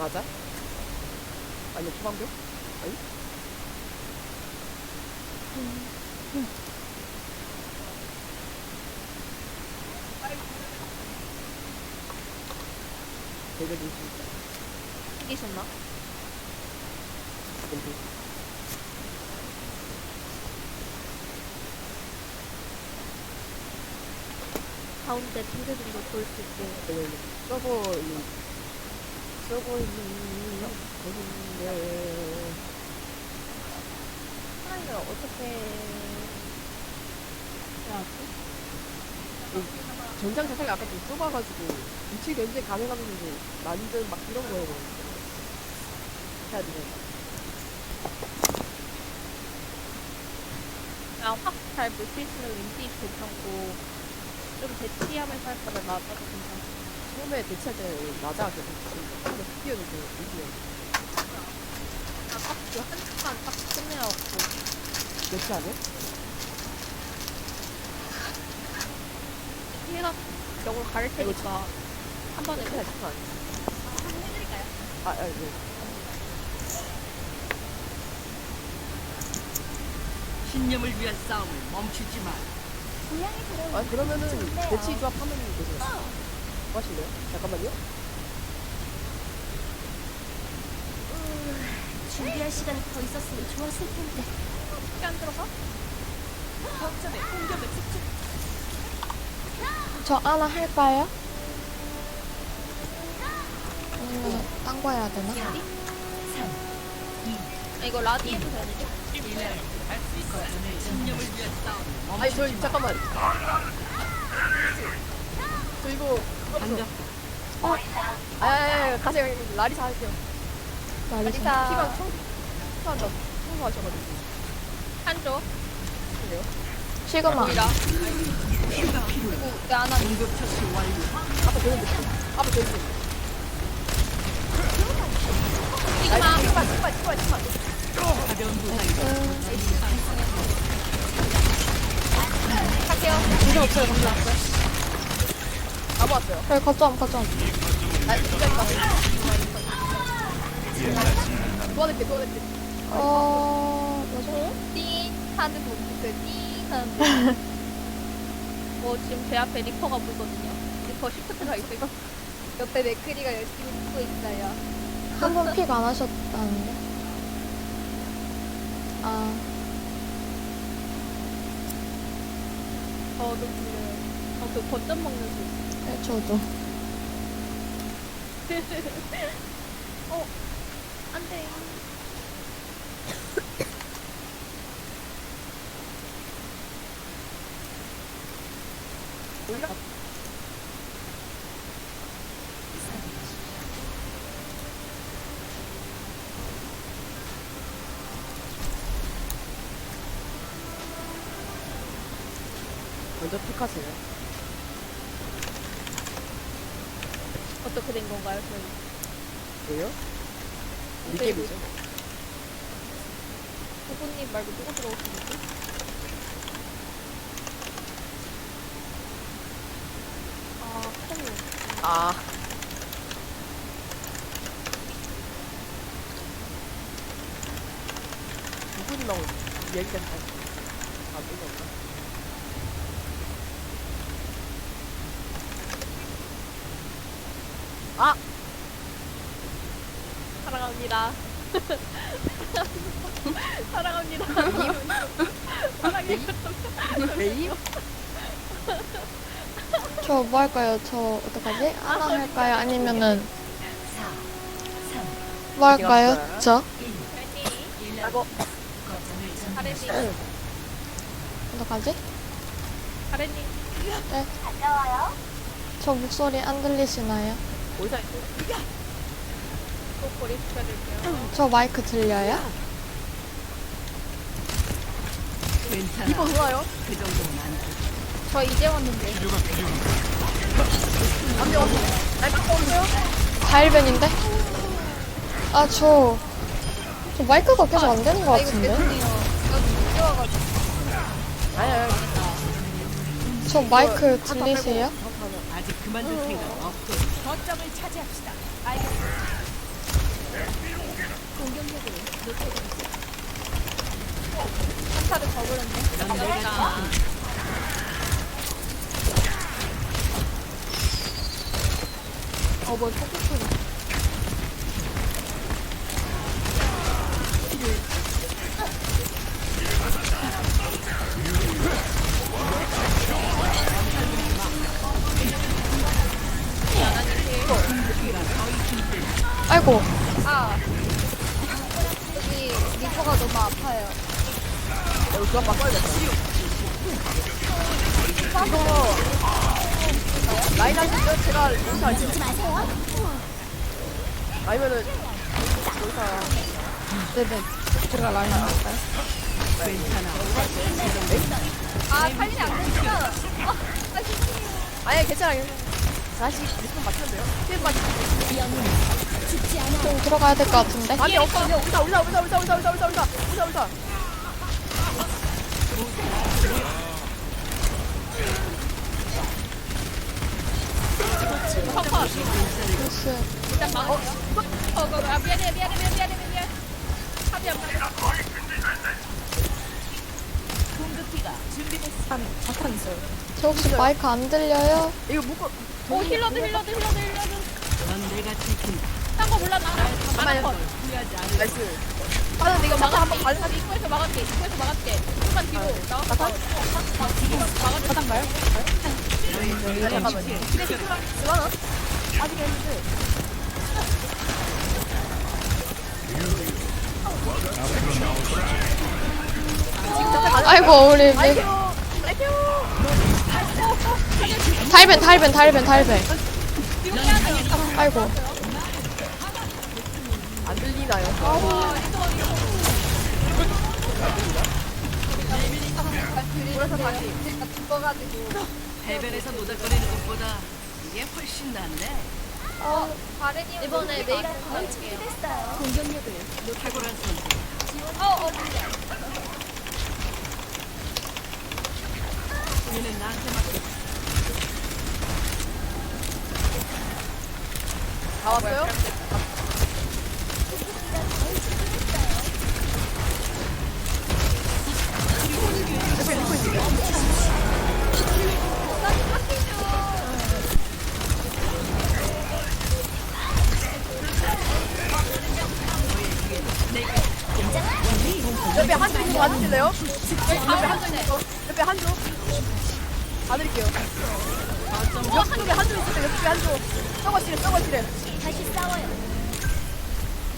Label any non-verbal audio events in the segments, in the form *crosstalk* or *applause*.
맞아? 아니 초반병? 아니? 되게 좋습니다. 이기셨나? 근데 가운데 핑크들도 보일 수 있게. 되게 쏘 있는 곳인데 사랑이를 어떻게 해야지? 전장 자체가 아까 좀 좁아가지고 위치 견제 가능하면서 완전 막 이런 거예요. 해야 돼. 그냥 확잘못 쓰시는 윈디 괜찮고 좀 대치하면서 할 거면 나도 괜찮고. 처음에 대치할 때는 낮아 계속 한번 뛰어주고 이기요. 딱그 한칸 딱 끝내갖고 대치 안 해? 피해가 역을 가릴 테니까 한 번에 대치 그냥 대치 안 해. 아, 아, 네. 신념을 위한 싸움을 멈추지 마. 아, 그러면은 대치 조합 하면 되죠. 뭐 하실래요? 잠깐만요. 준비할 시간이 더 있었으면 좋았을 텐데. 안 들어가? 거점에 공격을 집중. 저 하나 할까요? 아니면 딴 거 해야 되나? 아, 이거 라디 해도 되는데? 아니, 저, 잠깐만. 저 이거, 멈추지 마. 아, 아, 아, 가세요. 라리사 할게요. 말이죠. 피가 청, 청소한다. 청소하셔가지고. 한조 그래요? 시그마. 보이라 그리고 왜안 하니? 공격 처치 완료. 아빠 되는데. 아빠 되는데. 시그마 시그마, 시그마, 시그마, 시그마. 가벼운 부상이 할게요 이거 없어요, 다 모았어요. 여기 거점, 거점. 아, 진짜 있다. 도와낼게, 도와낼게. 어, 뭐죠? 띵 하는 거 보세요 띵 하는 거 뭐, 지금 제 앞에 리퍼가 보거든요 리퍼 시프트가 있어요 옆에 맥크리가 열심히 쓰고 있어요 한번 픽 안 하셨다는데? 아, 저도 들려요 저그 거점 먹는 소리 네, 저도. *laughs* 어? 안돼 올라? 먼저 픽하세요. 어떻게 된 건가요 저희 왜요? 리게임이죠. 부부님 말고 누구 들어오시는지? 아, 콩. 아. 누구님하고 얘기가 다, 아, 누가 없나? 아! 사랑합니다. *laughs* 사랑합니다. 사랑해요. 메이? 저뭐 할까요? 저 어떡하지? 하나 할까요? 아니면은 뭐 할까요? 저? 아고, 가래님, 어떡하지? 가래님. 저 목소리 안 들리시나요? 저 마이크 들려요? 이거 좋아요? 저 이제 왔는데. 날 오세요? 다일벤인데? 아, 저, 저 마이크가 계속 안 되는 것 아, 이거 같은데? 죄송해요. 여기 늦게 와가지고. 아니, 아니. 저 마이크 들리세요? 아직 그만둘 생각 거점을 차지합시다. 알겠습니다. 공격력을 높여드리죠. 어, 한타를 저버렸네. 아, 어, 뭐, 터치 소리. 여기 리퍼가 너무 아파요. 어, 그만 바꿔야겠다. 이거, 라인 하시죠? 제가 로사 할게요. 아니면은, 로사. 네네. 제가 라인 할까요? 아, 살리지 않겠어. 어, 아. 아니, 괜찮아요. 다시 리스폰 돼요. 힐 맞추 좀 들어가야 될 것 같은데. 아니, 없어. 울다, 울다, 울다, 울다, 울다, 울다, 울다, 울다, 울다, 울다. 나이스. 일단 막어. 어, 어, 아, 미안해, 미안해, 미안해, 미안해, 미안해. 합이 안 맞아. 저 혹시 마이크 안 들려요? 이거 묶어. 오, 힐러드, 힐러드, 힐러드, 힐러드. 딴거 몰라, 나. 잠깐만요. 나 후회하지 않을 나이스. 아, 근데 이거 막아 한번 가는 사람 입구에서 막았게, 입구에서 막았게. 조금만 뒤로 나와. 나타? 막아줘. 잠깐만요. 그만원? 아직 했는데. 아이고, 우리, 미... 달벤, 달벤, 달벤, 달벤. 아이고. 안 들리나요? 그래서 다시 제가 죽어가지고. 해변에서 노닥거리는 것보다 이게 훨씬 낫네. 어, 이번에 메이크 가볼게요. 공격력을 탁월한 선수. 어, 어, 얘는 나한테 맡겨. 다 왔어요? 옆에 한쪽 있는 거 봐주실래요? 옆에 한쪽 있는 거. 옆에 한쪽. 봐드릴게요. 옆쪽에 한쪽 있어요. 옆쪽에 한쪽. 썩어지래, 썩어지래. 다시 싸워요.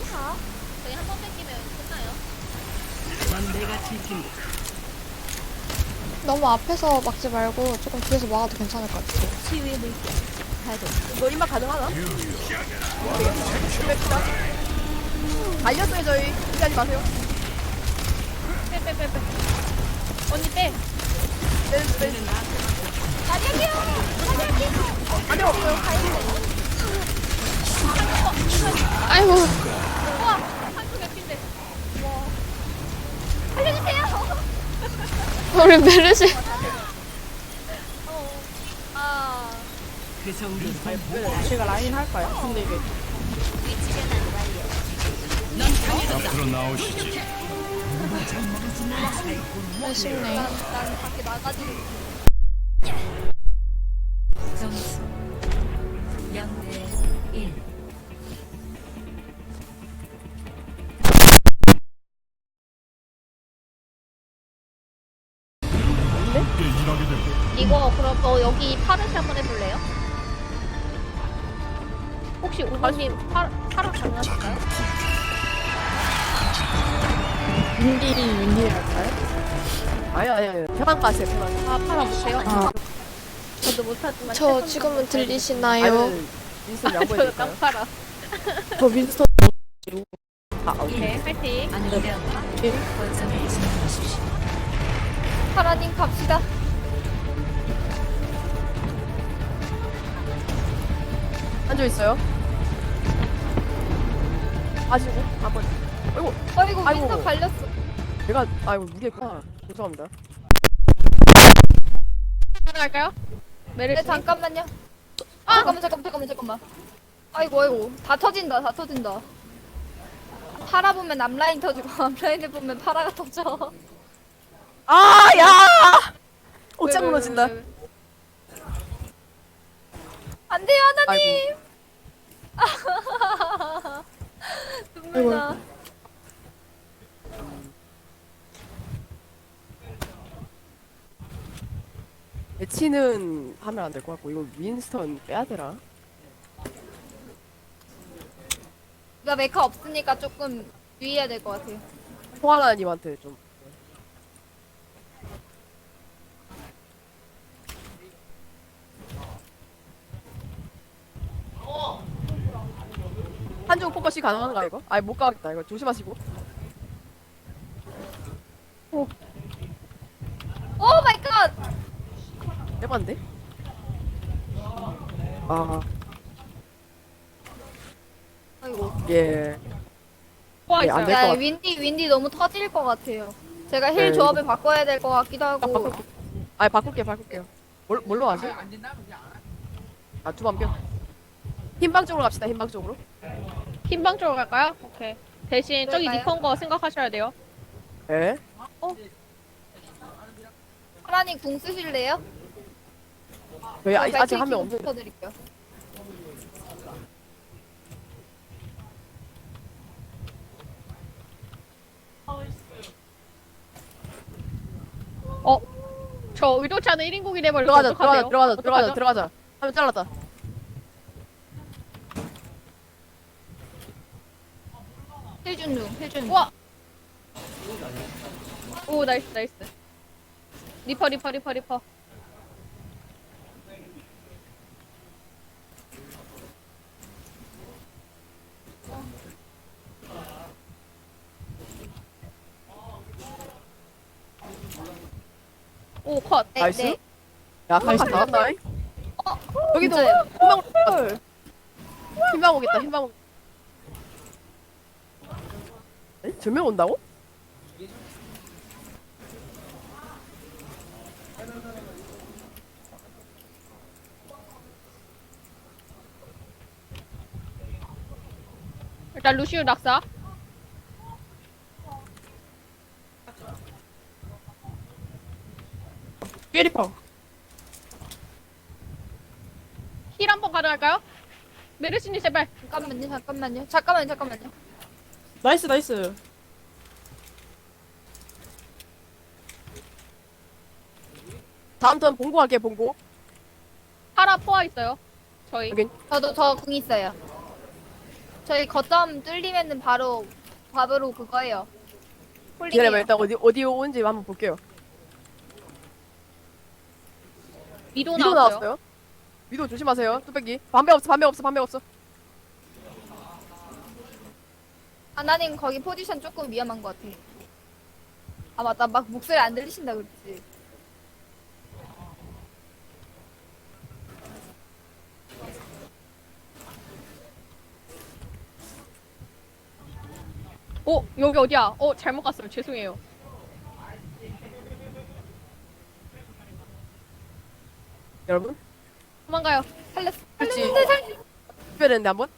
이하. 저희 한 번 뺏기면 끝나요. 넌 내가 지킨다. 너무 앞에서 막지 말고 조금 뒤에서 막아도 괜찮을 것 같아요. 치유의 물결. 가동. 입맛 가능하나? 뺍시다. 달렸어요, 저희. 기대하지 마세요. 빼, 빼, 빼, 빼. 언니 빼. 네, 네. 사냥이요! 안돼 없어요. 아이고. 우와! 한쪽 맵인데. 와. 살려주세요! 우리 메르시. 어. 아. 그 제가 라인 할까요? 근데 이게 앞으로 나오시죠. 아쉽네. 난, 난 밖에 나가지고. 여기 파르시 한번 해볼래요? 혹시 오버님 파, 파르 가능하실까요? 윈디 윈디 할까요? 아니 아니 아니. 가세요. 편한. 아 파라 못해요? 아. 저도 못하지만 저 지금은 들리시나요? 아니면 저 양보해줄까요? 딱 파라 저 윈스턴. 아 오케이. 네 파이팅 안되었다. 원점에 진행하십시오. 파라님 갑시다 앉아 있어요. 아시고 한번. 아이고 아이고. 윈스터 갈렸어 내가 아이고 무게구나. 죄송합니다. 가능할까요? 네 잠깐만요 아 잠깐만 잠깐만 잠깐만 잠깐만 아이고 아이고 다 터진다 다 터진다 파라 보면 앞라인 터지고 *laughs* 앞라인을 보면 파라가 터져. 아, 야! 왜, 왜, 무너진다. 왜, 왜, 왜. 안 돼요 하나님. *laughs* 눈물 나. 배치는 하면 안 될 것 같고 이거 윈스턴 빼야 되나? 이거 메카 없으니까 조금 유의해야 될 것 같아요. 홍하나님한테 좀 한중 포커싱 가능한가 이거? 아니 못 가겠다 이거 조심하시고 오 마이 갓. 해봤는데? 아 아이고. 예. 와 예, 안 있어요. 될것야 같아. 윈디 윈디 너무 터질 것 같아요. 제가 힐 네, 조합을 바꿔야 될 것 같기도 하고. 바꿀게. 아니 바꿀게 바꿀게요. 뭘 뭘로 하지? 아 두반병. 흰방 쪽으로 갑시다 흰방 쪽으로. 흰 방 쪽으로 갈까요? 오케이. 대신 저기 그럴까요? 리퍼인 거 생각하셔야 돼요. 예. 하라님 궁 쓰실래요? 저희 아, 아직 한 명 없는데. 붙여드릴게요. 어? 저 의도치 않은 1인국이 돼버리면 들어가자 어떡하세요? 들어가자 들어가자 들어가자? 들어가자. 하면 잘랐다. 중. 우와! 오 나이스 나이스. 리퍼 리퍼 리퍼 리퍼. 오 컷. 네, 나이스. 네. 야 카이스 나왔다. 여기도 진짜요? 흰방 오겠다. 흰방 오겠다 흰방. 오... 에? 전면 온다고? 일단 루시우 낙사. 깨리퍼. 힐 한번 가능할까요? 메르시니 제발. 잠깐만요, 잠깐만요. 잠깐만요, 잠깐만요. 나이스 나이스 다음 턴 봉고 할게 봉고. 파라 포화 있어요. 저희. 여긴 저도 저 궁 있어요. 저희 거점 뚫리면은 바로 바로 그거예요. 홀링이에요. 기다려봐 일단 어디 어디 오는지 한번 볼게요. 위도 위도 나왔어요. 나왔어요. 위도 조심하세요. 뚝배기. 반배 없어 반배 없어 반배 없어. 하나님 거기 포지션 조금 위험한 것 같아. 아 맞다, 막 목소리 안 들리신다 그랬지. 어 여기 어디야? 어 잘못 갔어요. 죄송해요. 여러분 도망가요. 살렸어. 그렇지. 살렸는데 살. 되는데 한번.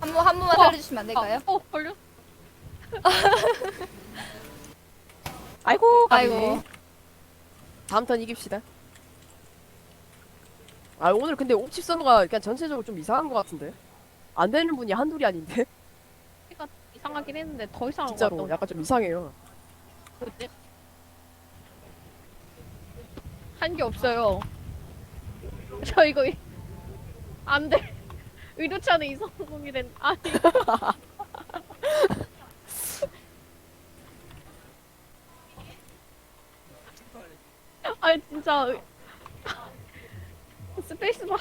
한 번 한 번만 어. 살려주시면 안 될까요? 어, 어 걸려? *laughs* 아이고 까비. 아이고. 다음 턴 이깁시다. 아 오늘 근데 서버가 그냥 전체적으로 좀 이상한 것 같은데. 안 되는 분이 한둘이 아닌데 *laughs* 그러니까 이상하긴 했는데 더 이상한 것 진짜로 같다. 약간 좀 이상해요. 한게 없어요. *laughs* 저 이거 이- 안 돼. 의도치 않은 이성공이 된 아니. 아니 진짜 의- 스페이스바